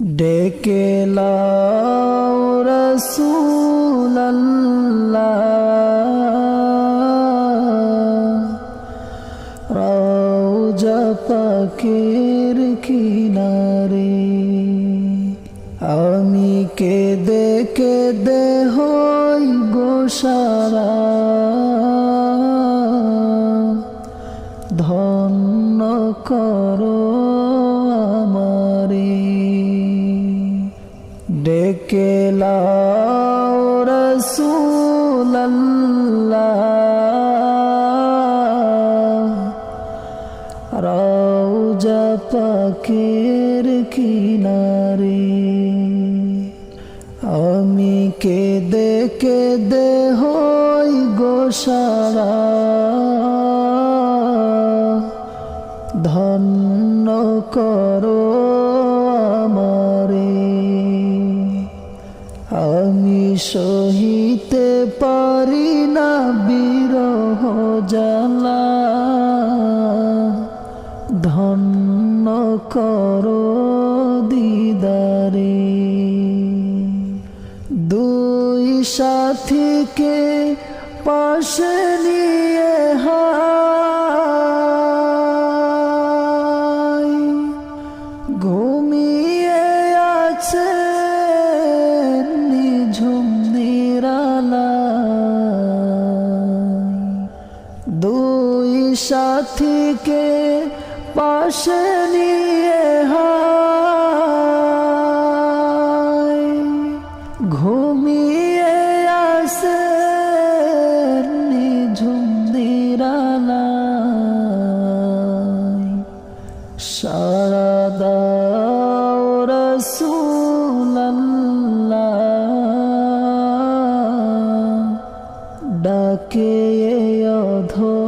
ডেকে পাকের কিনারে আমি কেঁদে কেঁদে হই গোসারা। ধন্য করো ডেকে লাও রসুল্লাহ রওজা পাকের আমি কেঁদে কেঁদে হই গোসারা ধন্য করো সহিতে পারি না বিরহ জ্বালা। ধন্য করো দিদারে। দুই সাথীকে পাশে নিয়ে হাই সাথীকে পাশে নিয়ে ঘুমিয়ে আসে নিঝুম নিরালায়। সারা দাও ডাকে অধম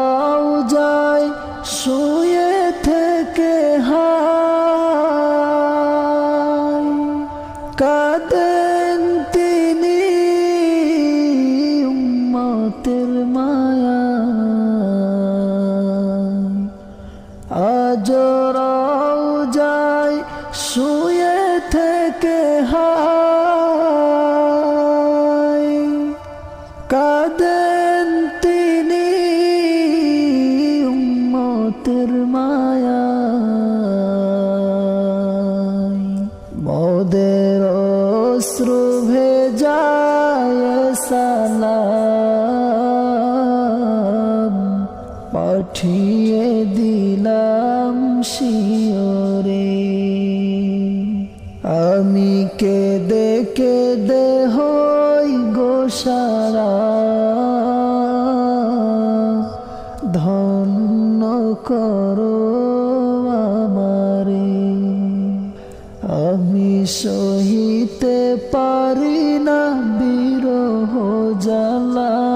উম্মতের মায়া আজ যায় শুয়ে থেকে কাঁদেন তিনি উম্মতের মায়া অশ্রু পাঠিয়ে দিলাম শিওরে আমি কেঁদে কেঁদে হই গোসারা ধন্য করো আমারে। আমি সহিতে পারি না বিরহ জ্বালা।